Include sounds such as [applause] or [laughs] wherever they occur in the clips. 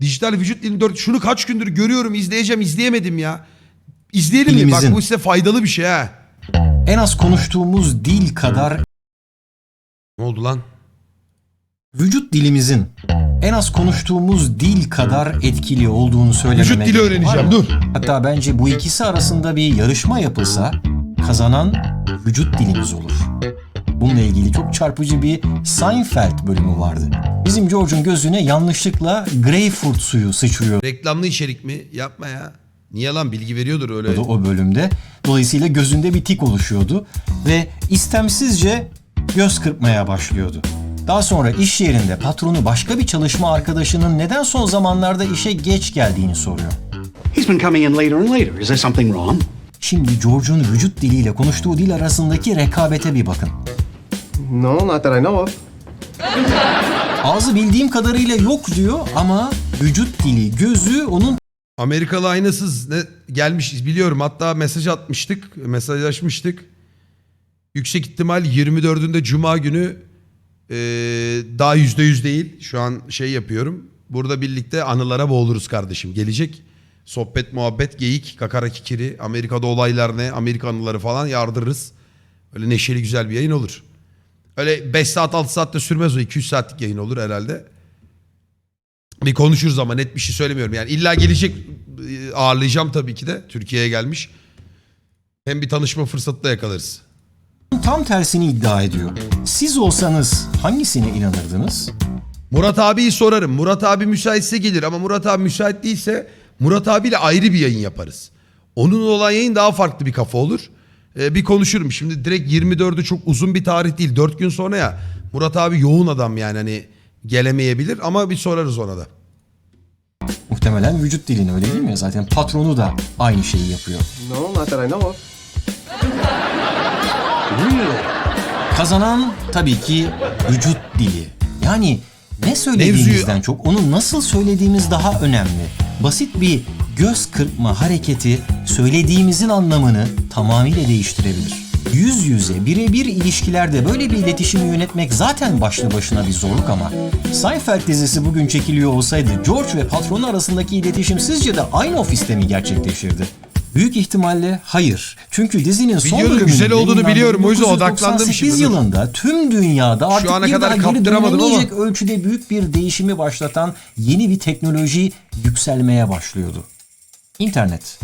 Dijital vücut dilini 4 şunu kaç gündür görüyorum izleyeceğim izleyemedim ya. İzleyelim mi? Bak Dilimizin. bu size faydalı bir şey ha. En az konuştuğumuz dil kadar Ne oldu lan? vücut dilimizin en az konuştuğumuz dil kadar etkili olduğunu söylememe Vücut dili gerek var öğreneceğim mı? dur. Hatta bence bu ikisi arasında bir yarışma yapılsa kazanan vücut dilimiz olur. Bununla ilgili çok çarpıcı bir Seinfeld bölümü vardı. Bizim George'un gözüne yanlışlıkla greyfurt suyu sıçrıyordu Reklamlı içerik mi? Yapma ya. Niye lan bilgi veriyordur öyle. o bölümde. Dolayısıyla gözünde bir tik oluşuyordu ve istemsizce göz kırpmaya başlıyordu. Daha sonra iş yerinde patronu başka bir çalışma arkadaşının neden son zamanlarda işe geç geldiğini soruyor. He's been coming in later and later. Is there something wrong? Şimdi George'un vücut diliyle konuştuğu dil arasındaki rekabete bir bakın. No, not that I know of. Ağzı bildiğim kadarıyla yok diyor ama vücut dili, gözü onun Amerikalı aynasız ne gelmiş biliyorum. Hatta mesaj atmıştık. Mesajlaşmıştık. Yüksek ihtimal 24'ünde Cuma günü eee, daha %100 değil. Şu an şey yapıyorum. Burada birlikte anılara boğuluruz kardeşim. Gelecek sohbet, muhabbet, geyik, kakara kikiri, Amerika'da olaylar ne, Amerika anıları falan yardırırız. Öyle neşeli güzel bir yayın olur. Öyle 5 saat 6 saatte sürmez o 200 saatlik yayın olur herhalde. Bir konuşuruz ama net bir şey söylemiyorum. Yani illa gelecek e, ağırlayacağım tabii ki de. Türkiye'ye gelmiş. Hem bir tanışma fırsatı da yakalarız. tam tersini iddia ediyor. Siz olsanız hangisine inanırdınız? Murat abiyi sorarım. Murat abi müsaitse gelir ama Murat abi müsait değilse Murat abiyle ayrı bir yayın yaparız. Onun olan yayın daha farklı bir kafa olur. Ee, bir konuşurum. Şimdi direkt 24'ü çok uzun bir tarih değil. 4 gün sonra ya. Murat abi yoğun adam yani hani gelemeyebilir ama bir sorarız ona da. Muhtemelen vücut dilini öyle değil mi? Zaten patronu da aynı şeyi yapıyor. No, not that I know of. Kazanan tabii ki vücut dili. Yani ne söylediğimizden çok onu nasıl söylediğimiz daha önemli. Basit bir göz kırpma hareketi söylediğimizin anlamını tamamıyla değiştirebilir. Yüz yüze birebir ilişkilerde böyle bir iletişimi yönetmek zaten başlı başına bir zorluk ama Seinfeld dizisi bugün çekiliyor olsaydı George ve patronu arasındaki iletişim sizce de aynı ofiste mi gerçekleşirdi? Büyük ihtimalle hayır. Çünkü dizinin son Biliyorum, bölümünde güzel olduğunu biliyorum. O yüzden 1998 odaklandım şimdi. yılında tüm dünyada artık ana bir kadar daha geri kaptıramadım ama. ölçüde büyük bir değişimi başlatan yeni bir teknoloji yükselmeye başlıyordu. İnternet.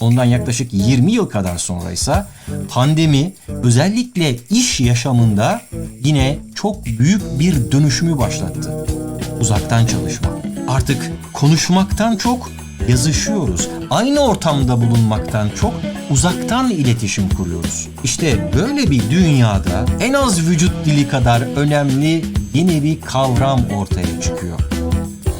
Ondan yaklaşık 20 yıl kadar sonra ise pandemi özellikle iş yaşamında yine çok büyük bir dönüşümü başlattı. Uzaktan çalışma. Artık konuşmaktan çok yazışıyoruz. Aynı ortamda bulunmaktan çok uzaktan iletişim kuruyoruz. İşte böyle bir dünyada en az vücut dili kadar önemli yeni bir kavram ortaya çıkıyor.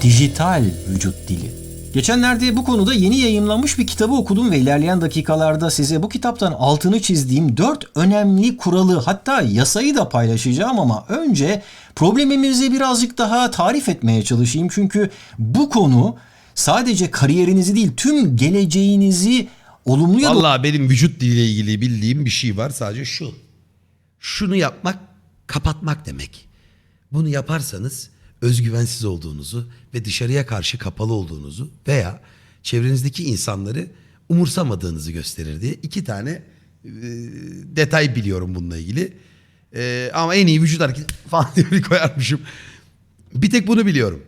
Dijital vücut dili. Geçenlerde bu konuda yeni yayınlanmış bir kitabı okudum ve ilerleyen dakikalarda size bu kitaptan altını çizdiğim dört önemli kuralı hatta yasayı da paylaşacağım ama önce problemimizi birazcık daha tarif etmeye çalışayım. Çünkü bu konu sadece kariyerinizi değil tüm geleceğinizi olumlu ya da Vallahi benim vücut diliyle ilgili bildiğim bir şey var sadece şu. Şunu yapmak kapatmak demek. Bunu yaparsanız özgüvensiz olduğunuzu ve dışarıya karşı kapalı olduğunuzu veya çevrenizdeki insanları umursamadığınızı gösterir diye iki tane e, detay biliyorum bununla ilgili. E, ama en iyi vücut hareketi [laughs] falan diye koyarmışım. Bir tek bunu biliyorum.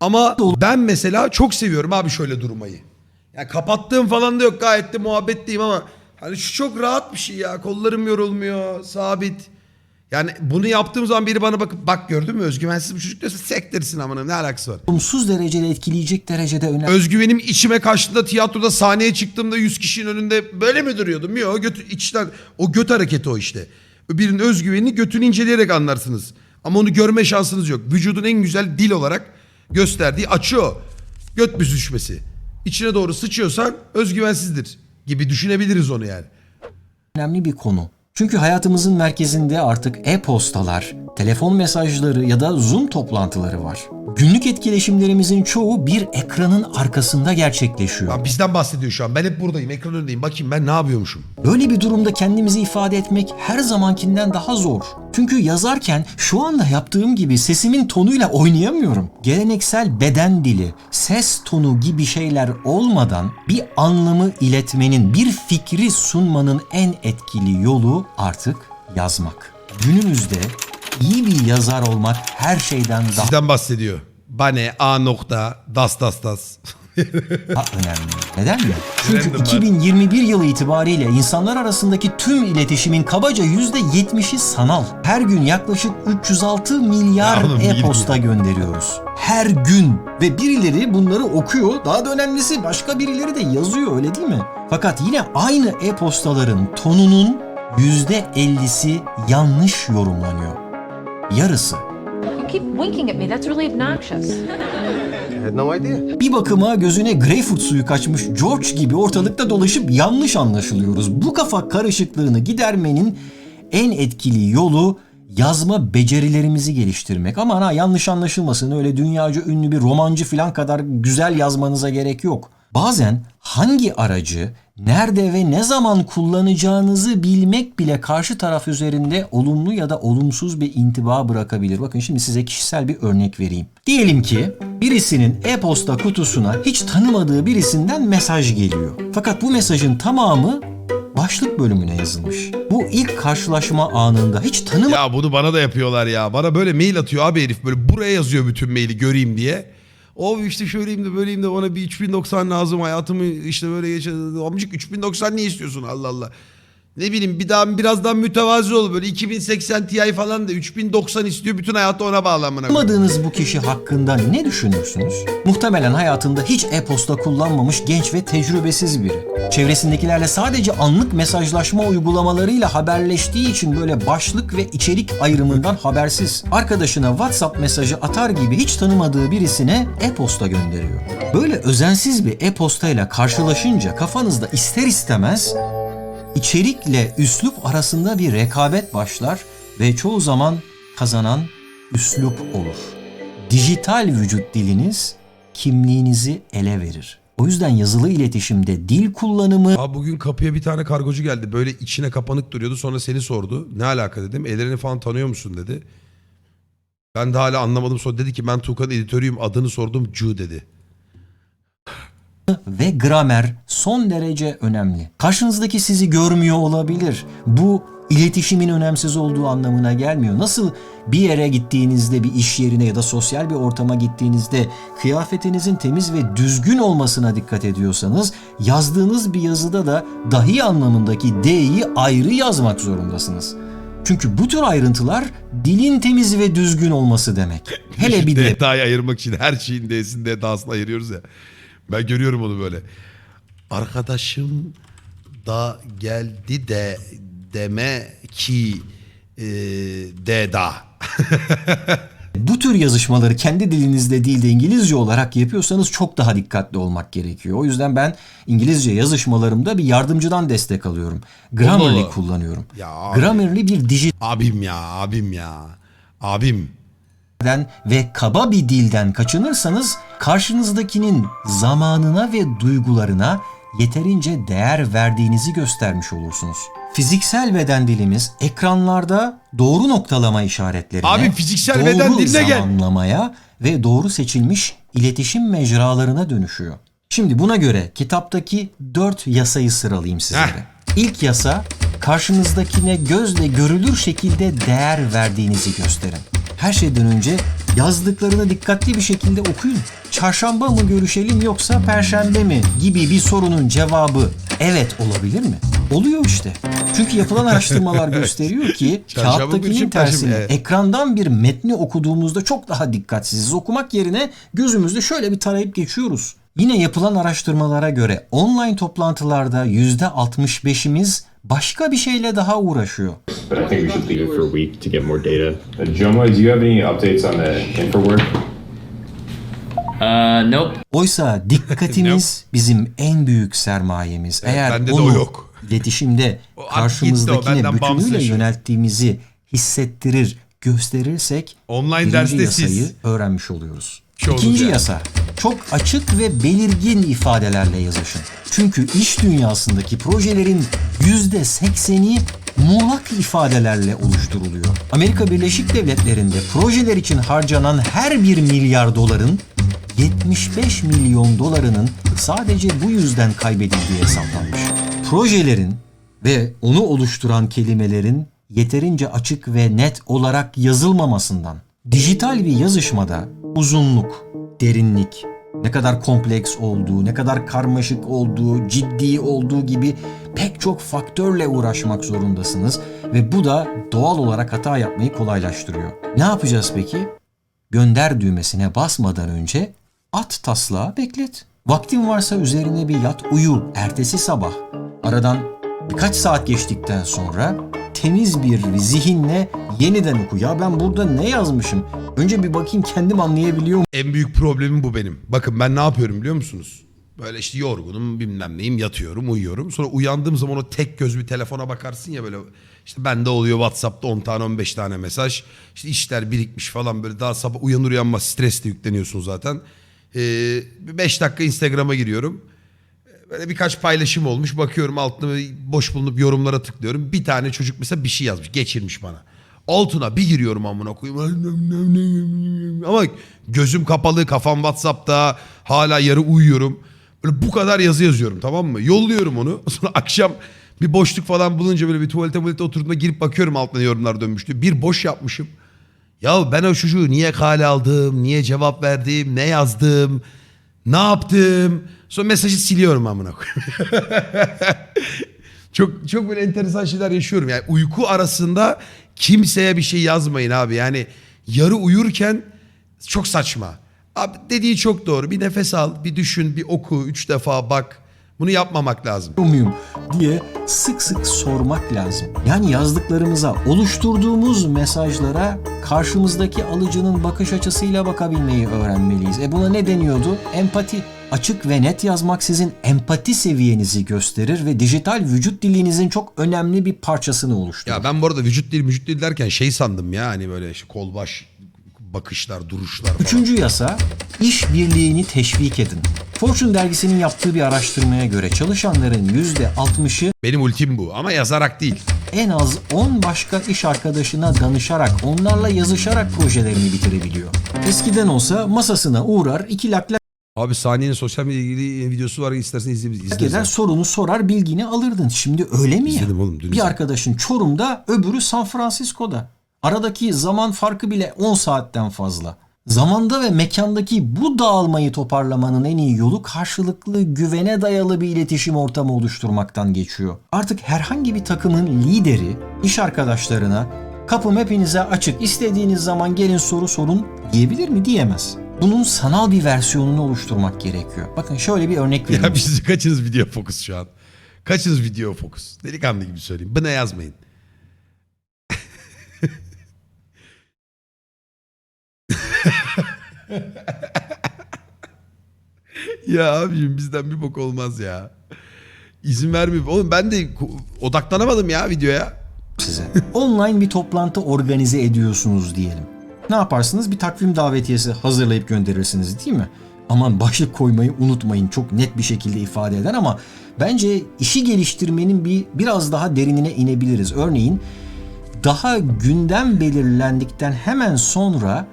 Ama ben mesela çok seviyorum abi şöyle durmayı. Ya kapattığım falan da yok gayet de muhabbetliyim ama hani şu çok rahat bir şey ya. Kollarım yorulmuyor, sabit. Yani bunu yaptığım zaman biri bana bakıp bak gördün mü özgüvensiz bir çocuk diyorsa sektirsin amına ne alakası var. olumsuz derecede etkileyecek derecede önemli. Özgüvenim içime kaçtığında tiyatroda sahneye çıktığımda 100 kişinin önünde böyle mi duruyordum? Yok götü, içten, o göt hareketi o işte. Birinin özgüvenini götünü inceleyerek anlarsınız. Ama onu görme şansınız yok. Vücudun en güzel dil olarak gösterdiği açıyor. Göt büzüşmesi. İçine doğru sıçıyorsan özgüvensizdir gibi düşünebiliriz onu yani. önemli bir konu. Çünkü hayatımızın merkezinde artık e-postalar, telefon mesajları ya da Zoom toplantıları var. Günlük etkileşimlerimizin çoğu bir ekranın arkasında gerçekleşiyor. Lan bizden bahsediyor şu an. Ben hep buradayım. Ekran önündeyim. Bakayım ben ne yapıyormuşum. Böyle bir durumda kendimizi ifade etmek her zamankinden daha zor. Çünkü yazarken şu anda yaptığım gibi sesimin tonuyla oynayamıyorum. Geleneksel beden dili, ses tonu gibi şeyler olmadan bir anlamı iletmenin, bir fikri sunmanın en etkili yolu artık yazmak. Günümüzde iyi bir yazar olmak her şeyden daha Sizden bahsediyor. Bane, A nokta, das das das. daha önemli. Neden mi? Çünkü Random var. 2021 yılı itibariyle insanlar arasındaki tüm iletişimin kabaca %70'i sanal. Her gün yaklaşık 306 milyar Ya oğlum, e-posta gönderiyoruz. Her gün. Ve birileri bunları okuyor. Daha da önemlisi başka birileri de yazıyor öyle değil mi? Fakat yine aynı e-postaların tonunun %50'si yanlış yorumlanıyor. Yarısı. You keep winking at me. That's really obnoxious. I had no idea. Bir bakıma gözüne greyfurt suyu kaçmış George gibi ortalıkta dolaşıp yanlış anlaşılıyoruz. Bu kafa karışıklığını gidermenin en etkili yolu yazma becerilerimizi geliştirmek. Aman ha yanlış anlaşılmasın öyle dünyaca ünlü bir romancı falan kadar güzel yazmanıza gerek yok. Bazen hangi aracı nerede ve ne zaman kullanacağınızı bilmek bile karşı taraf üzerinde olumlu ya da olumsuz bir intiba bırakabilir. Bakın şimdi size kişisel bir örnek vereyim. Diyelim ki birisinin e-posta kutusuna hiç tanımadığı birisinden mesaj geliyor. Fakat bu mesajın tamamı başlık bölümüne yazılmış. Bu ilk karşılaşma anında hiç tanımadığınız Ya bunu bana da yapıyorlar ya. Bana böyle mail atıyor abi herif. Böyle buraya yazıyor bütün maili göreyim diye. O işte şöyleyim de böyleyim de bana bir 3090 lazım hayatımı işte böyle geçirdim. Amcık 3090 niye istiyorsun Allah Allah. Ne bileyim bir daha birazdan mütevazi ol böyle 2080 Ti falan da 3090 istiyor bütün hayatı ona bağlamına. Tanımadığınız bu kişi hakkında ne düşünürsünüz? Muhtemelen hayatında hiç e-posta kullanmamış genç ve tecrübesiz biri. Çevresindekilerle sadece anlık mesajlaşma uygulamalarıyla haberleştiği için böyle başlık ve içerik ayrımından habersiz. Arkadaşına WhatsApp mesajı atar gibi hiç tanımadığı birisine e-posta gönderiyor. Böyle özensiz bir e-postayla karşılaşınca kafanızda ister istemez içerikle üslup arasında bir rekabet başlar ve çoğu zaman kazanan üslup olur. Dijital vücut diliniz kimliğinizi ele verir. O yüzden yazılı iletişimde dil kullanımı Abi bugün kapıya bir tane kargocu geldi. Böyle içine kapanık duruyordu. Sonra seni sordu. Ne alaka dedim. Ellerini falan tanıyor musun dedi. Ben de hala anlamadım. Sonra dedi ki ben Tuğkan editörüyüm. Adını sordum. Cu dedi. Ve gramer son derece önemli. Karşınızdaki sizi görmüyor olabilir. Bu iletişimin önemsiz olduğu anlamına gelmiyor. Nasıl bir yere gittiğinizde bir iş yerine ya da sosyal bir ortama gittiğinizde kıyafetinizin temiz ve düzgün olmasına dikkat ediyorsanız yazdığınız bir yazıda da dahi anlamındaki D'yi ayrı yazmak zorundasınız. Çünkü bu tür ayrıntılar dilin temiz ve düzgün olması demek. [laughs] Hele bir de Detayı ayırmak için her şeyin D'sini D'sini ayırıyoruz ya. Ben görüyorum onu böyle. Arkadaşım da geldi de deme ki e, de da. [laughs] Bu tür yazışmaları kendi dilinizde değil de İngilizce olarak yapıyorsanız çok daha dikkatli olmak gerekiyor. O yüzden ben İngilizce yazışmalarımda bir yardımcıdan destek alıyorum. Grammarly kullanıyorum. Ya abi. Grammarly bir dijitalden Abim ya abim ya. Abim. Ve kaba bir dilden kaçınırsanız karşınızdakinin zamanına ve duygularına yeterince değer verdiğinizi göstermiş olursunuz. Fiziksel beden dilimiz ekranlarda doğru noktalama işaretlerine, Abi fiziksel doğru beden diline gel. zamanlamaya ve doğru seçilmiş iletişim mecralarına dönüşüyor. Şimdi buna göre kitaptaki dört yasayı sıralayayım sizlere. İlk yasa karşınızdakine gözle görülür şekilde değer verdiğinizi gösterin. Her şeyden önce yazdıklarını dikkatli bir şekilde okuyun. Çarşamba mı görüşelim yoksa perşembe mi gibi bir sorunun cevabı evet olabilir mi? Oluyor işte. Çünkü yapılan [laughs] araştırmalar gösteriyor ki kağıttakinin evet. ekrandan bir metni okuduğumuzda çok daha dikkatsiz okumak yerine gözümüzde şöyle bir tarayıp geçiyoruz. Yine yapılan araştırmalara göre online toplantılarda %65'imiz başka bir şeyle daha uğraşıyor. but I think we should leave it for a week to get more data. Uh, Joma, do you have any updates on the info work? Uh, nope. Oysa dikkatimiz [laughs] bizim en büyük sermayemiz. Eğer bende de onu o yok. iletişimde [laughs] O artık gitti o, karşımızdakine benden bağımsız bütünüyle yaşıyor. yönelttiğimizi hissettirir, gösterirsek Online birinci derste yasayı siz. öğrenmiş oluyoruz. Şey İkinci yani. yasa çok açık ve belirgin ifadelerle yazışın. Çünkü iş dünyasındaki projelerin yüzde sekseni muğlak ifadelerle oluşturuluyor. Amerika Birleşik Devletleri'nde projeler için harcanan her bir milyar doların 75 milyon dolarının sadece bu yüzden kaybedildiği hesaplanmış. Projelerin ve onu oluşturan kelimelerin yeterince açık ve net olarak yazılmamasından. Dijital bir yazışmada uzunluk, derinlik, ne kadar kompleks olduğu, ne kadar karmaşık olduğu, ciddi olduğu gibi pek çok faktörle uğraşmak zorundasınız ve bu da doğal olarak hata yapmayı kolaylaştırıyor. Ne yapacağız peki? Gönder düğmesine basmadan önce at taslağı beklet. Vaktin varsa üzerine bir yat uyu ertesi sabah. Aradan birkaç saat geçtikten sonra temiz bir zihinle yeniden oku. Ya ben burada ne yazmışım? Önce bir bakayım kendim anlayabiliyor En büyük problemim bu benim. Bakın ben ne yapıyorum biliyor musunuz? Böyle işte yorgunum bilmem neyim yatıyorum uyuyorum. Sonra uyandığım zaman o tek göz bir telefona bakarsın ya böyle. işte bende oluyor Whatsapp'ta 10 tane 15 tane mesaj. İşte işler birikmiş falan böyle daha sabah uyanır uyanmaz stresle yükleniyorsun zaten. 5 dakika Instagram'a giriyorum. Böyle birkaç paylaşım olmuş. Bakıyorum altına boş bulunup yorumlara tıklıyorum. Bir tane çocuk mesela bir şey yazmış. Geçirmiş bana. Altına bir giriyorum amına koyayım. Ama gözüm kapalı, kafam Whatsapp'ta. Hala yarı uyuyorum. Böyle bu kadar yazı yazıyorum tamam mı? Yolluyorum onu. [laughs] Sonra akşam bir boşluk falan bulunca böyle bir tuvalete tuvalete oturduğumda girip bakıyorum altına yorumlar dönmüştü. Bir boş yapmışım. Ya ben o çocuğu niye kale aldım, niye cevap verdim, ne yazdım, ne yaptım. Sonra mesajı siliyorum amına koyayım. [laughs] çok çok böyle enteresan şeyler yaşıyorum. Yani uyku arasında kimseye bir şey yazmayın abi. Yani yarı uyurken çok saçma. Abi dediği çok doğru. Bir nefes al, bir düşün, bir oku, üç defa bak. Bunu yapmamak lazım. muyum diye sık sık sormak lazım. Yani yazdıklarımıza, oluşturduğumuz mesajlara karşımızdaki alıcının bakış açısıyla bakabilmeyi öğrenmeliyiz. E buna ne deniyordu? Empati. Açık ve net yazmak sizin empati seviyenizi gösterir ve dijital vücut dilinizin çok önemli bir parçasını oluşturur. Ya ben bu arada vücut dili vücut dili derken şey sandım ya hani böyle işte kol baş bakışlar, duruşlar falan. Üçüncü yasa, iş birliğini teşvik edin. Fortune dergisinin yaptığı bir araştırmaya göre çalışanların %60'ı Benim ultim bu ama yazarak değil. en az 10 başka iş arkadaşına danışarak, onlarla yazışarak projelerini bitirebiliyor. Eskiden olsa masasına uğrar, iki lak Abi saniyenin sosyal medya ilgili videosu var istersen izle, izle. eder, sorunu sorar, bilgini alırdın. Şimdi öyle mi ya? İzledim oğlum, dün bir izledim. arkadaşın Çorum'da, öbürü San Francisco'da. Aradaki zaman farkı bile 10 saatten fazla. Zamanda ve mekandaki bu dağılmayı toparlamanın en iyi yolu karşılıklı güvene dayalı bir iletişim ortamı oluşturmaktan geçiyor. Artık herhangi bir takımın lideri iş arkadaşlarına kapım hepinize açık istediğiniz zaman gelin soru sorun diyebilir mi diyemez. Bunun sanal bir versiyonunu oluşturmak gerekiyor. Bakın şöyle bir örnek vereyim. Ya biz kaçınız video fokus şu an? Kaçınız video fokus? Delikanlı gibi söyleyeyim. Bana yazmayın. [laughs] ya abicim bizden bir bok olmaz ya. İzin vermiyor. Oğlum ben de odaklanamadım ya videoya. size. Online bir toplantı organize ediyorsunuz diyelim. Ne yaparsınız? Bir takvim davetiyesi hazırlayıp gönderirsiniz değil mi? Aman başlık koymayı unutmayın. Çok net bir şekilde ifade eder ama bence işi geliştirmenin bir biraz daha derinine inebiliriz. Örneğin daha gündem belirlendikten hemen sonra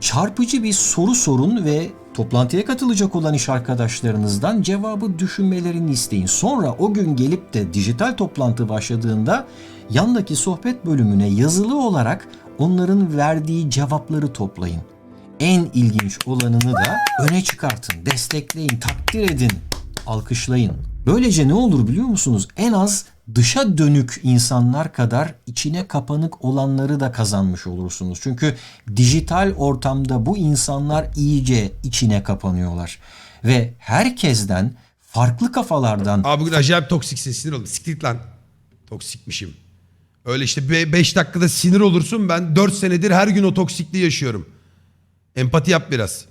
çarpıcı bir soru sorun ve toplantıya katılacak olan iş arkadaşlarınızdan cevabı düşünmelerini isteyin. Sonra o gün gelip de dijital toplantı başladığında yandaki sohbet bölümüne yazılı olarak onların verdiği cevapları toplayın. En ilginç olanını da öne çıkartın, destekleyin, takdir edin, alkışlayın. Böylece ne olur biliyor musunuz? En az dışa dönük insanlar kadar içine kapanık olanları da kazanmış olursunuz. Çünkü dijital ortamda bu insanlar iyice içine kapanıyorlar. Ve herkesten farklı kafalardan Abi bugün acayip toksiksin sinir oldum. Siktir lan. Toksikmişim. Öyle işte 5 dakikada sinir olursun. Ben 4 senedir her gün o toksikliği yaşıyorum. Empati yap biraz.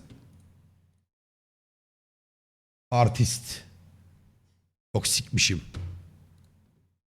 Artist. Toksikmişim.